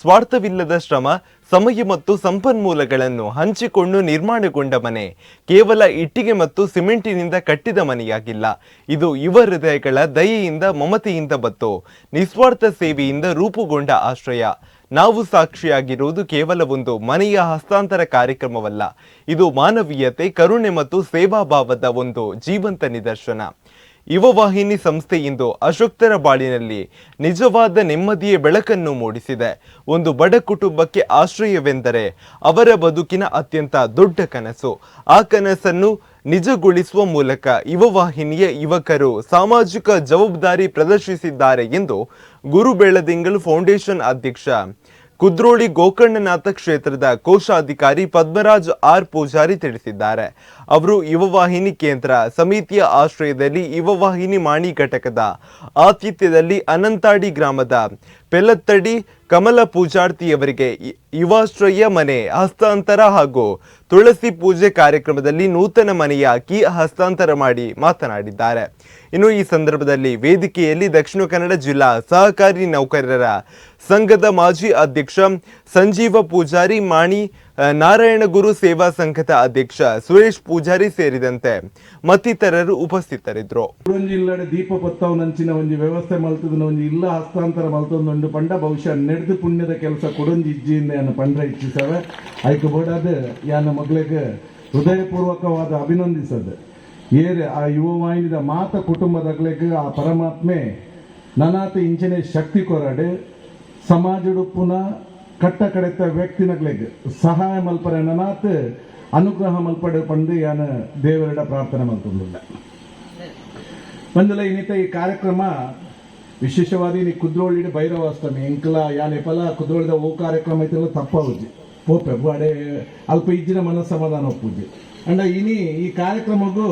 ಸ್ವಾರ್ಥವಿಲ್ಲದ ಶ್ರಮ, ಸಮಯ ಮತ್ತು ಸಂಪನ್ಮೂಲಗಳನ್ನು ಹಂಚಿಕೊಂಡು ನಿರ್ಮಾಣಗೊಂಡ ಮನೆ, ಕೇವಲ ಇಟ್ಟಿಗೆ ಮತ್ತು ಸಿಮೆಂಟಿನಿಂದ ಕಟ್ಟಿದ ಮನೆಯಾಗಿಲ್ಲ. ಇದು ಯುವ ಹೃದಯಗಳ ದಯೆಯಿಂದ ಮಮತೆಯಿಂದ ಬತ್ತು ನಿಸ್ವಾರ್ಥ ಸೇವೆಯಿಂದ ರೂಪುಗೊಂಡ ಆಶ್ರಯ. ನಾವು ಸಾಕ್ಷಿಯಾಗಿರುವುದು ಕೇವಲ ಒಂದು ಮನೆಯ ಹಸ್ತಾಂತರ ಕಾರ್ಯಕ್ರಮವಲ್ಲ. ಇದು ಮಾನವೀಯತೆ, ಕರುಣೆ ಮತ್ತು ಸೇವಾಭಾವದ ಒಂದು ಜೀವಂತ ನಿದರ್ಶನ. ಯುವವಾಹಿನಿ ಸಂಸ್ಥೆ ಇಂದು ಅಶೋಕ್ತರ ಬಾಳಿನಲ್ಲಿ ನಿಜವಾದ ನೆಮ್ಮದಿಯ ಬೆಳಕನ್ನು ಮೂಡಿಸಿದೆ. ಒಂದು ಬಡ ಕುಟುಂಬಕ್ಕೆ ಆಶ್ರಯವೆಂದರೆ ಅವರ ಬದುಕಿನ ಅತ್ಯಂತ ದೊಡ್ಡ ಕನಸು. ಆ ಕನಸನ್ನು ನಿಜಗೊಳಿಸುವ ಮೂಲಕ ಯುವವಾಹಿನಿಯ ಯುವಕರು ಸಾಮಾಜಿಕ ಜವಾಬ್ದಾರಿ ಪ್ರದರ್ಶಿಸಿದ್ದಾರೆ ಎಂದು ಗುರು ಬೆಳದಿಂಗಲ್ ಫೌಂಡೇಶನ್ ಅಧ್ಯಕ್ಷ ಕುದ್ರೋಳಿ ಗೋಕರ್ಣನಾಥ ಕ್ಷೇತ್ರದ ಕೋಶಾಧಿಕಾರಿ ಪದ್ಮರಾಜ್ ಆರ್ ಪೂಜಾರಿ ತಿಳಿಸಿದ್ದಾರೆ. ಅವರು ಯುವವಾಹಿನಿ ಕೇಂದ್ರ ಸಮಿತಿಯ ಆಶ್ರಯದಲ್ಲಿ ಯುವವಾಹಿನಿ ಮಾಣಿ ಘಟಕದ ಆತಿಥ್ಯದಲ್ಲಿ ಅನಂತಾಡಿ ಗ್ರಾಮದ ಪೆಲ್ಲತ್ತಡಿ ಕಮಲ ಪೂಜಾರ್ತಿಯವರಿಗೆ ಯುವಾಶ್ರಯ ಮನೆ, ಹಸ್ತಾಂತರ ಹಾಗೂ ತುಳಸಿ ಪೂಜೆ ಕಾರ್ಯಕ್ರಮದಲ್ಲಿ ನೂತನ ಮನೆಯ ಕೀ ಹಸ್ತಾಂತರ ಮಾಡಿ ಮಾತನಾಡಿದ್ದಾರೆ. ಇನ್ನು ಈ ಸಂದರ್ಭದಲ್ಲಿ ವೇದಿಕೆಯಲ್ಲಿ ದಕ್ಷಿಣ ಕನ್ನಡ ಜಿಲ್ಲಾ ಸಹಕಾರಿ ನೌಕರರ ಸಂಘದ ಮಾಜಿ ಅಧ್ಯಕ್ಷ ಸಂಜೀವ ಪೂಜಾರಿ, ಮಾಣಿ ನಾರಾಯಣ ನಾರಾಯಣಗುರು ಸೇವಾ ಸಂಘದ ಅಧ್ಯಕ್ಷ ಸುರೇಶ್ ಪೂಜಾರಿ ಸೇರಿದಂತೆ ಮತ್ತಿತರರು ಉಪಸ್ಥಿತರಿದ್ದರು. ದೀಪ ಒಂಜಿ ವ್ಯವಸ್ಥೆ ಮಲ್ತದ ಇಲ್ಲ ಹಸ್ತಾಂತರ ಮಲ್ತೊಂದುಂಡು ಪಂಡ ಬಹುಶಃ ನಡೆದು ಪುಣ್ಯದ ಕೆಲಸ ಕೊಡೊಂಜಿ ಇಜ್ಜಿಯಿಂದ ಯಾನ ಪಂಡ್ರ ಇಚ್ಛಿಸವೆ ಆಯ್ಕೆ ಬೋಡಾದ ಯಾನ ಮಗಳಿಗೆ ಹೃದಯಪೂರ್ವಕವಾದ ಅಭಿನಂದಿಸದ. ಏರೆ ಆ ಯುವ ವಾಹಿನಿದ ಮಾತ ಕುಟುಂಬದಗಳಿಗೆ ಆ ಪರಮಾತ್ಮೆ ನನಾತ ಇಂಚನೆ ಶಕ್ತಿ ಕೊರಡೆ, ಸಮಾಜಡು ಪುನಃ ಕಟ್ಟ ಕಡೆತ ವ್ಯಕ್ತಿನಗಳಿಗೆ ಸಹಾಯ ಮಲ್ಪರೆ ನನಾತ್ ಅನುಗ್ರಹ ಮಲ್ಪಡೆ ಪಂದು ಯಾನ ದೇವರಡ ಪ್ರಾರ್ಥನೆ ಮಲ್ತೊಂದುಲ್ಲ ಬಂದಲ ಇನ್ನಿತ ಈ ಕಾರ್ಯಕ್ರಮ ವಿಶೇಷವಾಗಿ ನೀ ಕುದ್ರೋಳಿ ಭೈರವಾಷ್ಟಮಿ ಎಂಕಲ, ಯಾನ್ ಎಪಲ ಕುದ್ರೋಳಿದ ಓ ಕಾರ್ಯಕ್ರಮ ಐತಲ್ಲ ತಪ್ಪಾವುಜಿ ಓ ಬಾಡೆ ಅಲ್ಪ ಇಜ್ಜಿನ ಮನಸ್ಸಮಾಧಾನ ಒಪ್ಪುಜಿ ಅಂಡ ಇನಿ ಈ ಕಾರ್ಯಕ್ರಮಗೂ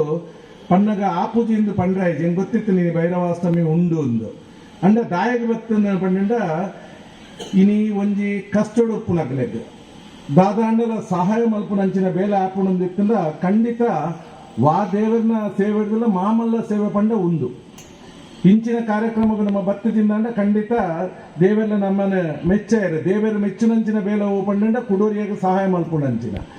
ಪಣ್ಣಗ ಆ ಪೂಜೆಯಿಂದ ಪಂಡ್ರ ಹೆಂಗ್ ಗೊತ್ತಿತ್ತು ನೀನು ಭೈರವಾಷ್ಟಮಿ ಉಂಡು ಒಂದು ಅಂಡ ದಾಯಗ ಭಕ್ತ ಪಂಡ ಇನಿ ಒಂಜಿ ಕಷ್ಟಡು ಉಪ್ಪುನಗ್ಲೆಗ್ ದಾದಾಂಡಲ ಸಹಾಯ ಮಲ್ಪನಂಚಿನ ಬೇಲೆ ಆಪುಣಂದಿತ್ತಂದ ಖಂಡಿತ ವಾ ದೇವರನ್ನ ಸೇವೆ ಹಿಡ್ದಲ್ಲ ಮಾಮಲ್ಲ ಸೇವೆ ಪಂಡ ಉಂದು ಇಂಚಿನ ಕಾರ್ಯಕ್ರಮಗಳು ನಮ್ಮ ಭಕ್ತದಿಂದ ಖಂಡಿತ ದೇವೆಲ್ಲ ನಮ್ಮನ್ನ ಮೆಚ್ಚ ದೇವರ ಮೆಚ್ಚಿನಂಚಿನ ಬೇಲ ಓ ಕುಡೋರಿಯಾಗ ಸಹಾಯ ಮಲ್ಪುಣಂಚಿನ